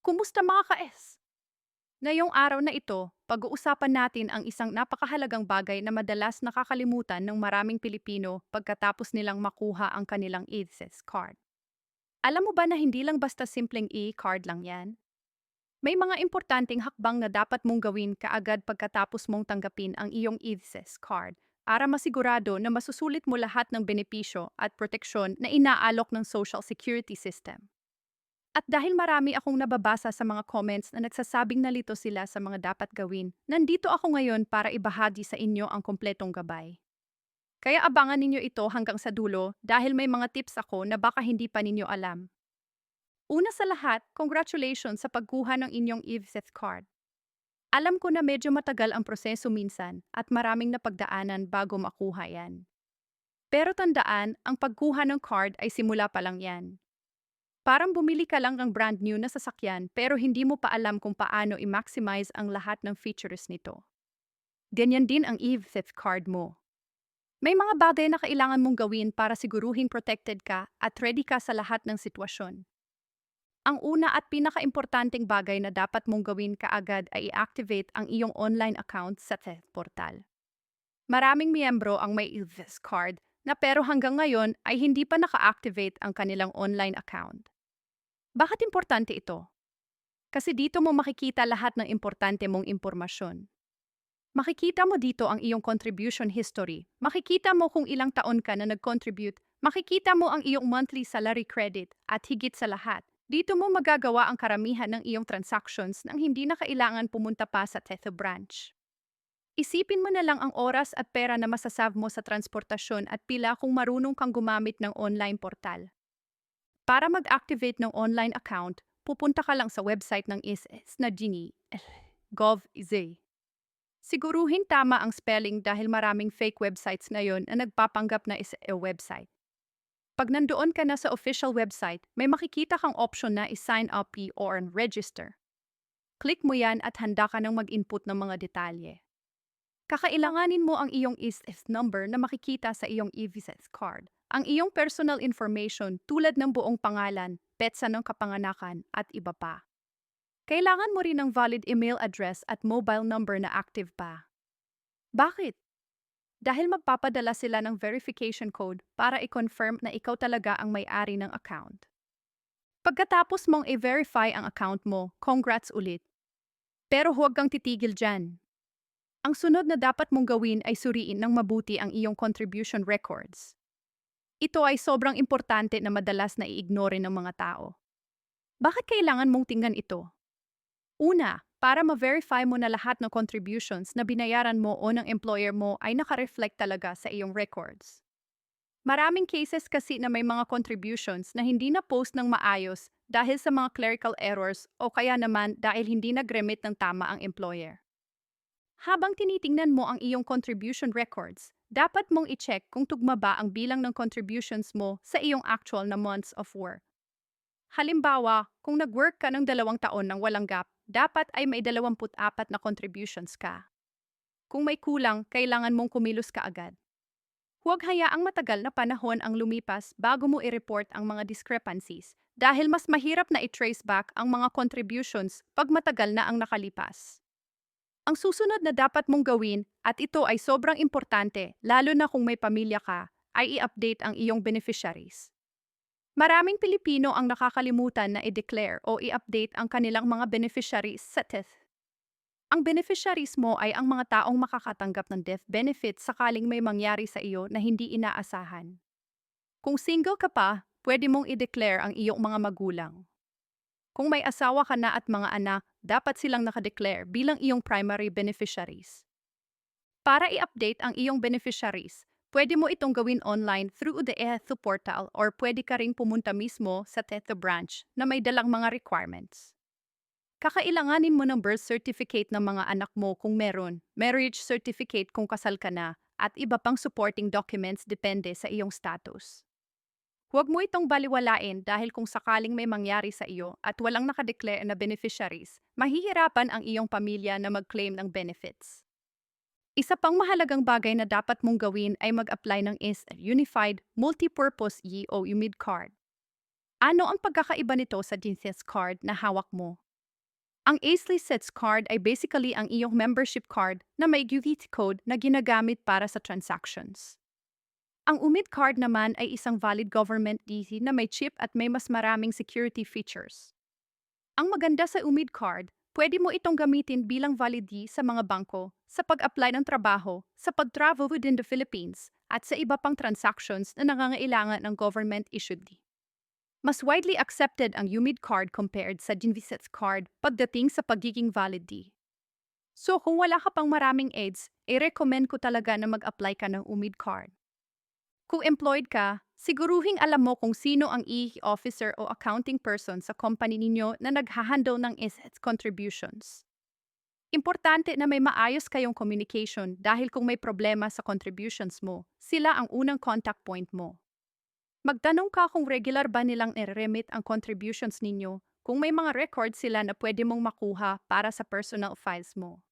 Kumusta mga ka-S? Ngayong araw na ito, pag-uusapan natin ang isang napakahalagang bagay na madalas nakakalimutan ng maraming Pilipino pagkatapos nilang makuha ang kanilang EDSS card. Alam mo ba na hindi lang basta simpleng e-card lang yan? May mga importanteng hakbang na dapat mong gawin kaagad pagkatapos mong tanggapin ang iyong EDSS card para masigurado na masusulit mo lahat ng benepisyo at proteksyon na inaalok ng Social Security System. At dahil marami akong nababasa sa mga comments na nagsasabing nalito sila sa mga dapat gawin, nandito ako ngayon para ibahagi sa inyo ang kompletong gabay. Kaya abangan ninyo ito hanggang sa dulo dahil may mga tips ako na baka hindi pa ninyo alam. Una sa lahat, congratulations sa pagkuha ng inyong EVSET card. Alam ko na medyo matagal ang proseso minsan at maraming napagdaanan bago makuha yan. Pero tandaan, ang pagkuha ng card ay simula pa lang yan. Parang bumili ka lang ng brand new na sasakyan pero hindi mo pa alam kung paano i-maximize ang lahat ng features nito. Ganyan din ang EVSET card mo. May mga bagay na kailangan mong gawin para siguruhin protected ka at ready ka sa lahat ng sitwasyon. Ang una at pinakaimportanteng bagay na dapat mong gawin kaagad ay i-activate ang iyong online account sa TED portal. Maraming miyembro ang may EVS card na pero hanggang ngayon ay hindi pa naka-activate ang kanilang online account. Bakit importante ito? Kasi dito mo makikita lahat ng importante mong impormasyon. Makikita mo dito ang iyong contribution history. Makikita mo kung ilang taon ka na nag-contribute. Makikita mo ang iyong monthly salary credit. At higit sa lahat, dito mo magagawa ang karamihan ng iyong transactions nang hindi na kailangan pumunta pa sa Tetho branch. Isipin mo na lang ang oras at pera na masasave mo sa transportasyon at pila kung marunong kang gumamit ng online portal. Para mag-activate ng online account, pupunta ka lang sa website ng ISS na Gini, Gov.iz. Siguruhin tama ang spelling dahil maraming fake websites ngayon na nagpapanggap na is a website. Pag nandoon ka na sa official website, may makikita kang option na i-sign up or register. Click mo yan at handa ka ng mag-input ng mga detalye. Kakailanganin mo ang iyong ISS number na makikita sa iyong e-visits card. Ang iyong personal information tulad ng buong pangalan, petsa ng kapanganakan at iba pa. Kailangan mo rin ng valid email address at mobile number na active pa. Bakit? Dahil magpapadala sila ng verification code para i-confirm na ikaw talaga ang may-ari ng account. Pagkatapos mong i-verify ang account mo, congrats ulit. Pero huwag kang titigil dyan. Ang sunod na dapat mong gawin ay suriin ng mabuti ang iyong contribution records. Ito ay sobrang importante na madalas na i-ignore ng mga tao. Bakit kailangan mong tingnan ito? Una, para ma-verify mo na lahat ng contributions na binayaran mo o ng employer mo ay nakareflect talaga sa iyong records. Maraming cases kasi na may mga contributions na hindi na post ng maayos dahil sa mga clerical errors o kaya naman dahil hindi nag-remit ng tama ang employer. Habang tinitingnan mo ang iyong contribution records, dapat mong i-check kung tugma ba ang bilang ng contributions mo sa iyong actual na months of work. Halimbawa, kung nag-work ka ng dalawang taon ng walang gap, dapat ay may 24 na contributions ka. Kung may kulang, kailangan mong kumilos ka agad. Huwag hayaang matagal na panahon ang lumipas bago mo i-report ang mga discrepancies dahil mas mahirap na i-trace back ang mga contributions pag matagal na ang nakalipas. Ang susunod na dapat mong gawin, at ito ay sobrang importante lalo na kung may pamilya ka, ay i-update ang iyong beneficiaries. Maraming Pilipino ang nakakalimutan na i-declare o i-update ang kanilang mga beneficiaries sa TETH. Ang beneficiaries mo ay ang mga taong makakatanggap ng death benefit sakaling may mangyari sa iyo na hindi inaasahan. Kung single ka pa, pwede mong i-declare ang iyong mga magulang. Kung may asawa ka na at mga anak, dapat silang nakadeclare bilang iyong primary beneficiaries. Para i-update ang iyong beneficiaries, Pwede mo itong gawin online through the ETHO portal or pwede ka ring pumunta mismo sa TETHO branch na may dalang mga requirements. Kakailanganin mo ng birth certificate ng mga anak mo kung meron, marriage certificate kung kasal ka na, at iba pang supporting documents depende sa iyong status. Huwag mo itong baliwalain dahil kung sakaling may mangyari sa iyo at walang nakadeclare na beneficiaries, mahihirapan ang iyong pamilya na mag-claim ng benefits. Isa pang mahalagang bagay na dapat mong gawin ay mag-apply ng IS Unified Multipurpose E o UMID card. Ano ang pagkakaiba nito sa Genesis card na hawak mo? Ang Aisley Sets card ay basically ang iyong membership card na may UVT code na ginagamit para sa transactions. Ang UMID card naman ay isang valid government DC na may chip at may mas maraming security features. Ang maganda sa UMID card, pwede mo itong gamitin bilang validity sa mga bangko, sa pag-apply ng trabaho, sa pag-travel within the Philippines, at sa iba pang transactions na nangangailangan ng government-issued D. Mas widely accepted ang UMID card compared sa Ginvisets card pagdating sa pagiging valid D. So kung wala ka pang maraming aids, i-recommend ko talaga na mag-apply ka ng UMID card. Kung employed ka, siguruhing alam mo kung sino ang EE officer o accounting person sa company ninyo na naghahandle ng assets contributions. Importante na may maayos kayong communication dahil kung may problema sa contributions mo, sila ang unang contact point mo. Magtanong ka kung regular ba nilang nire-remit ang contributions ninyo, kung may mga records sila na pwede mong makuha para sa personal files mo.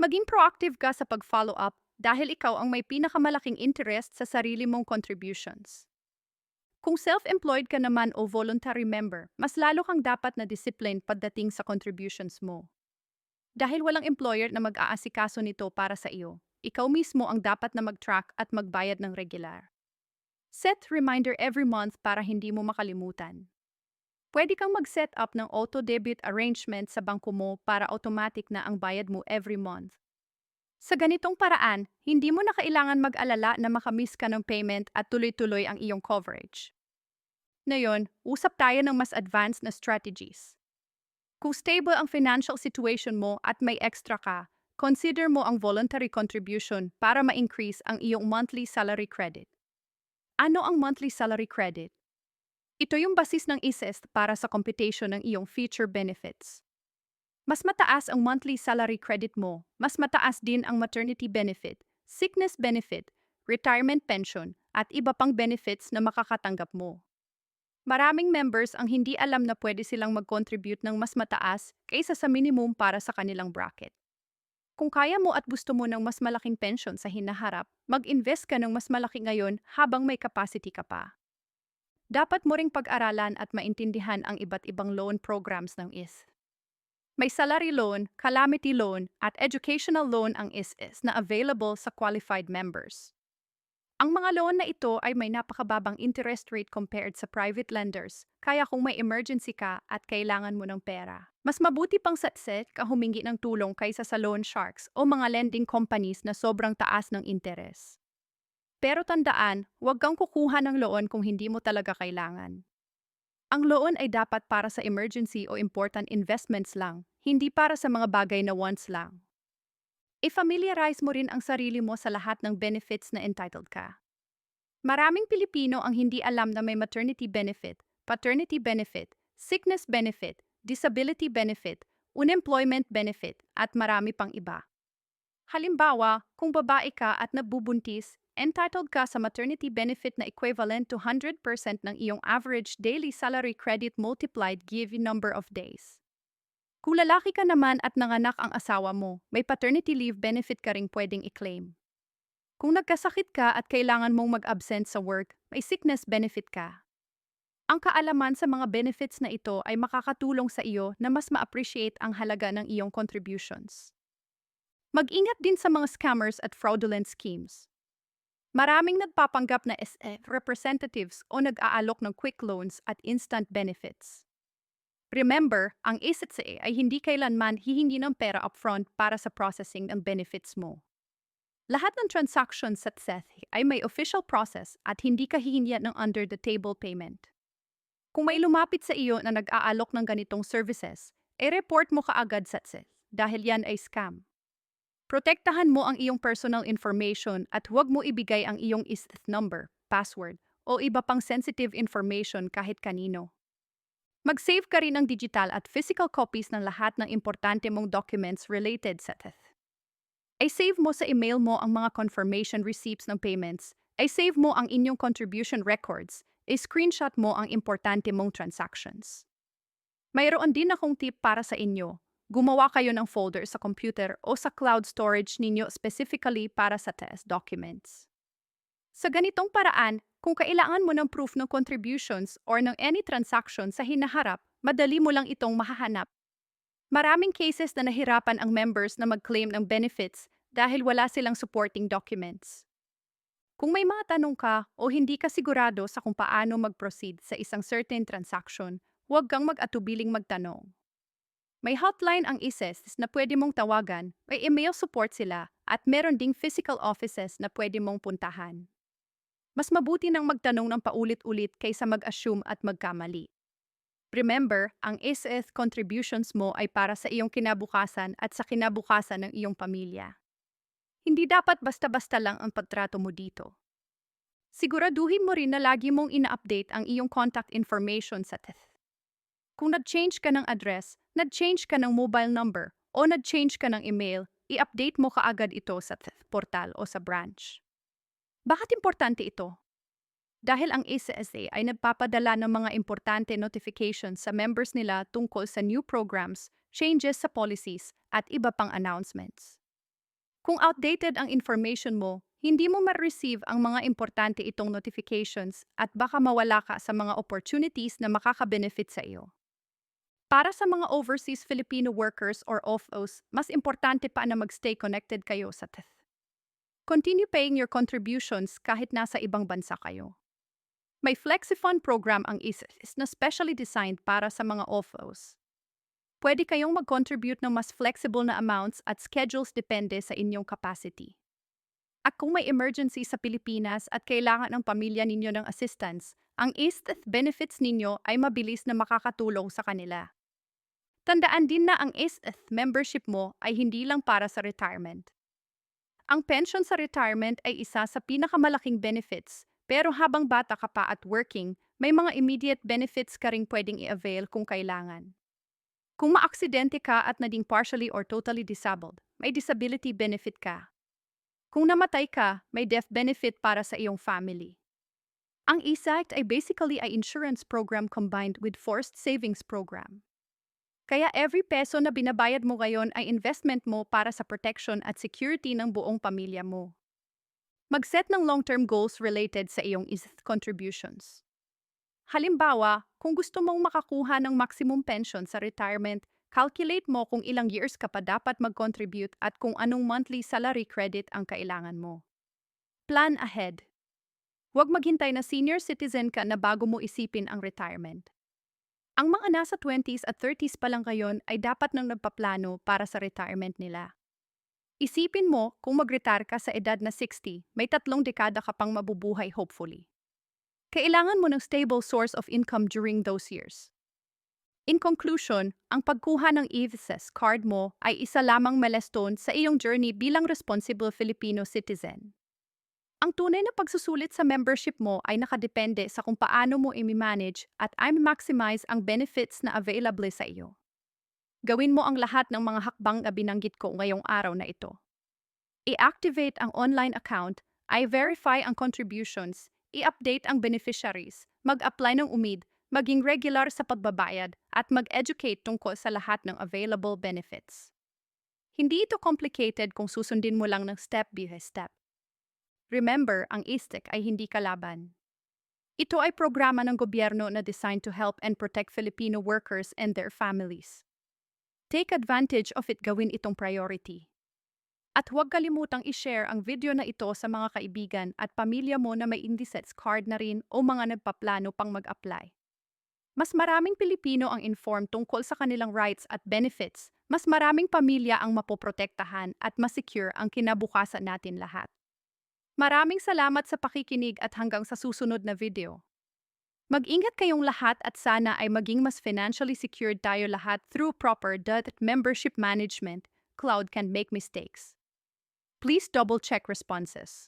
Maging proactive ka sa pag-follow up dahil ikaw ang may pinakamalaking interest sa sarili mong contributions. Kung self-employed ka naman o voluntary member, mas lalo kang dapat na discipline pagdating sa contributions mo. Dahil walang employer na mag-aasikaso nito para sa iyo, ikaw mismo ang dapat na mag-track at magbayad ng regular. Set reminder every month para hindi mo makalimutan. Pwede kang mag-set up ng auto-debit arrangement sa bangko mo para automatic na ang bayad mo every month. Sa ganitong paraan, hindi mo na kailangan mag-alala na makamiss ka ng payment at tuloy-tuloy ang iyong coverage. Ngayon, usap tayo ng mas advanced na strategies. Kung stable ang financial situation mo at may extra ka, consider mo ang voluntary contribution para ma-increase ang iyong monthly salary credit. Ano ang monthly salary credit? Ito yung basis ng ISEST para sa computation ng iyong future benefits. Mas mataas ang monthly salary credit mo, mas mataas din ang maternity benefit, sickness benefit, retirement pension, at iba pang benefits na makakatanggap mo. Maraming members ang hindi alam na pwede silang mag-contribute ng mas mataas kaysa sa minimum para sa kanilang bracket. Kung kaya mo at gusto mo ng mas malaking pension sa hinaharap, mag-invest ka ng mas malaki ngayon habang may capacity ka pa. Dapat mo ring pag-aralan at maintindihan ang iba't ibang loan programs ng IS. May salary loan, calamity loan, at educational loan ang ISIS na available sa qualified members. Ang mga loan na ito ay may napakababang interest rate compared sa private lenders, kaya kung may emergency ka at kailangan mo ng pera. Mas mabuti pang satset ka humingi ng tulong kaysa sa loan sharks o mga lending companies na sobrang taas ng interes. Pero tandaan, huwag kang kukuha ng loan kung hindi mo talaga kailangan. Ang loan ay dapat para sa emergency o important investments lang, hindi para sa mga bagay na once lang. I-familiarize mo rin ang sarili mo sa lahat ng benefits na entitled ka. Maraming Pilipino ang hindi alam na may maternity benefit, paternity benefit, sickness benefit, disability benefit, unemployment benefit, at marami pang iba. Halimbawa, kung babae ka at nabubuntis, entitled ka sa maternity benefit na equivalent to 100% ng iyong average daily salary credit multiplied given number of days. Kung lalaki ka naman at nanganak ang asawa mo, may paternity leave benefit ka ring pwedeng i-claim. Kung nagkasakit ka at kailangan mong mag-absent sa work, may sickness benefit ka. Ang kaalaman sa mga benefits na ito ay makakatulong sa iyo na mas ma-appreciate ang halaga ng iyong contributions. Mag-ingat din sa mga scammers at fraudulent schemes. Maraming nagpapanggap na SF representatives o nag-aalok ng quick loans at instant benefits. Remember, ang ASITSA ay hindi kailanman hihingi ng pera upfront para sa processing ng benefits mo. Lahat ng transactions sa TSETH ay may official process at hindi ka hihingi ng under-the-table payment. Kung may lumapit sa iyo na nag-aalok ng ganitong services, i-report mo kaagad sa TSETH dahil yan ay scam. Protektahan mo ang iyong personal information at huwag mo ibigay ang iyong ISITH number, password, o iba pang sensitive information kahit kanino. Mag-save ka rin ng digital at physical copies ng lahat ng importante mong documents related sa TETH. Ay save mo sa email mo ang mga confirmation receipts ng payments, ay save mo ang inyong contribution records, ay screenshot mo ang importante mong transactions. Mayroon din akong tip para sa inyo. Gumawa kayo ng folder sa computer o sa cloud storage ninyo specifically para sa test documents. Sa ganitong paraan, kung kailangan mo ng proof ng contributions or ng any transaction sa hinaharap, madali mo lang itong mahahanap. Maraming cases na nahirapan ang members na mag-claim ng benefits dahil wala silang supporting documents. Kung may mga tanong ka o hindi ka sigurado sa kung paano mag-proceed sa isang certain transaction, huwag kang mag-atubiling magtanong. May hotline ang ISES na pwede mong tawagan, may email support sila, at meron ding physical offices na pwede mong puntahan. Mas mabuti nang magtanong ng paulit-ulit kaysa mag-assume at magkamali. Remember, ang ISES contributions mo ay para sa iyong kinabukasan at sa kinabukasan ng iyong pamilya. Hindi dapat basta-basta lang ang pagtrato mo dito. Siguraduhin mo rin na lagi mong ina-update ang iyong contact information sa TETH. Kung nag-change ka ng address, nag-change ka ng mobile number, o nag-change ka ng email, i-update mo kaagad ito sa TETH portal o sa branch. Bakit importante ito? Dahil ang ACSA ay nagpapadala ng mga importante notifications sa members nila tungkol sa new programs, changes sa policies, at iba pang announcements. Kung outdated ang information mo, hindi mo ma-receive ang mga importante itong notifications at baka mawala ka sa mga opportunities na makaka-benefit sa iyo. Para sa mga overseas Filipino workers or OFOs, mas importante pa na magstay connected kayo sa TETH. Continue paying your contributions kahit nasa ibang bansa kayo. May FlexiFund program ang ISIS na specially designed para sa mga OFOs. Pwede kayong mag-contribute ng mas flexible na amounts at schedules depende sa inyong capacity. At kung may emergency sa Pilipinas at kailangan ng pamilya ninyo ng assistance, ang ISTETH benefits ninyo ay mabilis na makakatulong sa kanila. Tandaan din na ang ISTETH membership mo ay hindi lang para sa retirement. Ang pension sa retirement ay isa sa pinakamalaking benefits, pero habang bata ka pa at working, may mga immediate benefits ka ring pwedeng i-avail kung kailangan. Kung maaksidente ka at naging partially or totally disabled, may disability benefit ka. Kung namatay ka, may death benefit para sa iyong family. Ang ESACT ay basically ay insurance program combined with forced savings program. Kaya every peso na binabayad mo ngayon ay investment mo para sa protection at security ng buong pamilya mo. Mag-set ng long-term goals related sa iyong IST contributions. Halimbawa, kung gusto mong makakuha ng maximum pension sa retirement, calculate mo kung ilang years ka pa dapat mag-contribute at kung anong monthly salary credit ang kailangan mo. Plan ahead. Huwag maghintay na senior citizen ka na bago mo isipin ang retirement. Ang mga nasa 20s at 30s pa lang ngayon ay dapat nang nagpaplano para sa retirement nila. Isipin mo kung mag-retire ka sa edad na 60, may tatlong dekada ka pang mabubuhay hopefully. Kailangan mo ng stable source of income during those years. In conclusion, ang pagkuha ng EVSS card mo ay isa lamang milestone sa iyong journey bilang responsible Filipino citizen. Ang tunay na pagsusulit sa membership mo ay nakadepende sa kung paano mo i-manage at i-maximize ang benefits na available sa iyo. Gawin mo ang lahat ng mga hakbang na binanggit ko ngayong araw na ito. I-activate ang online account, i-verify ang contributions, i-update ang beneficiaries, mag-apply ng umid, maging regular sa pagbabayad, at mag-educate tungkol sa lahat ng available benefits. Hindi ito complicated kung susundin mo lang ng step by step. Remember, ang ISTEC ay hindi kalaban. Ito ay programa ng gobyerno na designed to help and protect Filipino workers and their families. Take advantage of it gawin itong priority. At huwag kalimutang i-share ang video na ito sa mga kaibigan at pamilya mo na may Indisets card na rin o mga nagpaplano pang mag-apply. Mas maraming Pilipino ang informed tungkol sa kanilang rights at benefits, mas maraming pamilya ang mapoprotektahan at masecure ang kinabukasan natin lahat. Maraming salamat sa pakikinig at hanggang sa susunod na video. Mag-ingat kayong lahat at sana ay maging mas financially secured tayo lahat through proper debt membership management. Cloud can make mistakes. Please double check responses.